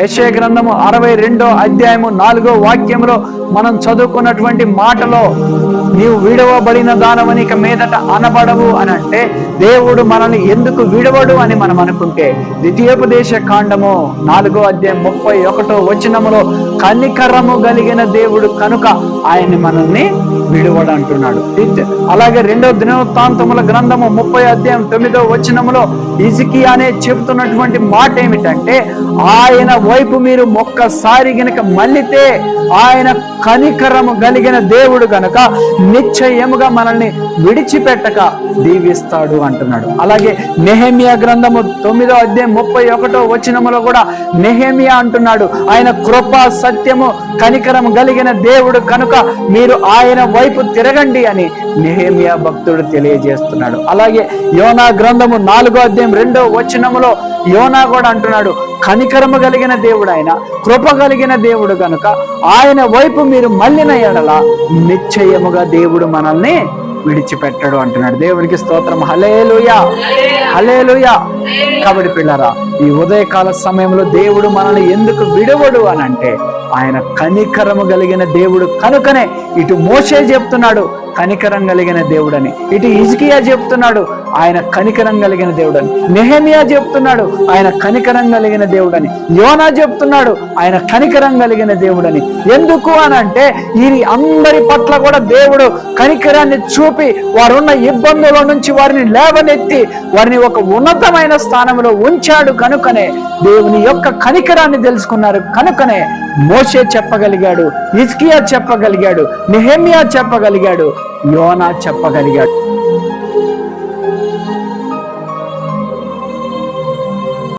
యశయ గ్రంథము అరవై రెండో అధ్యాయము నాలుగో వాక్యంలో మనం చదువుకున్నటువంటి మాటలో నీవు విడవబడిన దానమని ఇక మీదట అనబడవు అని అంటే దేవుడు మనల్ని ఎందుకు విడవడు అని మనం అనుకుంటే ద్వితీయోపదేశ కాండము నాలుగో అధ్యాయం ముప్పై ఒకటో వచనములో కనికరము కలిగిన దేవుడు కనుక ఆయన్ని మనల్ని విడవడు అంటున్నాడు. అలాగే రెండో దినవృత్తాంతముల గ్రంథము ముప్పై అధ్యాయం తొమ్మిదో వచనములో ఇజికి అనే చెబుతున్నటువంటి మాట ఏమిటంటే ఆయన వైపు మీరు ఒక్కసారి గనక మళ్ళితే ఆయన కనికరము కలిగిన దేవుడు గనక నిశ్చయముగా మనల్ని విడిచిపెట్టక దీవిస్తాడు అంటున్నాడు. అలాగే నెహమియా గ్రంథము తొమ్మిదో అధ్యాయం ముప్పై ఒకటో వచనములో కూడా నెహమియా అంటున్నాడు ఆయన కృప సత్యము కనికరం కలిగిన దేవుడు కనుక మీరు ఆయన వైపు తిరగండి అని నెహమియా భక్తుడు తెలియజేస్తున్నాడు. అలాగే యోనా గ్రంథము నాలుగో అధ్యాయం రెండో వచనములో యోనా కూడా అంటున్నాడు కనికరము కలిగిన దేవుడు ఆయన కృప కలిగిన దేవుడు కనుక ఆయన వైపు మీరు మళ్ళిన ఎడల నిశ్చయముగా దేవుడు మనల్ని విడిచిపెట్టడు అంటున్నాడు. దేవునికి స్తోత్రం. హలేలుయా హలేలుయా కాబట్టి పిల్లరా ఈ ఉదయకాల సమయంలో దేవుడు మనల్ని ఎందుకు విడవడు అని అంటే ఆయన కనికరము కలిగిన దేవుడు కనుకనే ఇటు మోసే చెప్తున్నాడు కనికరం కలిగిన దేవుడని. ఇటు ఇజ్కియా చెప్తున్నాడు ఆయన కనికరం కలిగిన దేవుడని. నెహమియా చెప్తున్నాడు ఆయన కనికరం కలిగిన దేవుడని. యోనా చెప్తున్నాడు ఆయన కనికరం కలిగిన దేవుడని. ఎందుకు అని అంటే ఈ అందరి పట్ల కూడా దేవుడు కనికరాన్ని చూపి వారున్న ఇబ్బందుల నుంచి వారిని లేవనెత్తి వారిని ఒక ఉన్నతమైన స్థానంలో ఉంచాడు కనుకనే దేవుని యొక్క కనికరాన్ని తెలుసుకున్నారు కనుకనే మోషే చెప్పగలిగాడు ఇజ్కియా చెప్పగలిగాడు నెహమియా చెప్పగలిగాడు యోనా చెప్పగలిగాడు.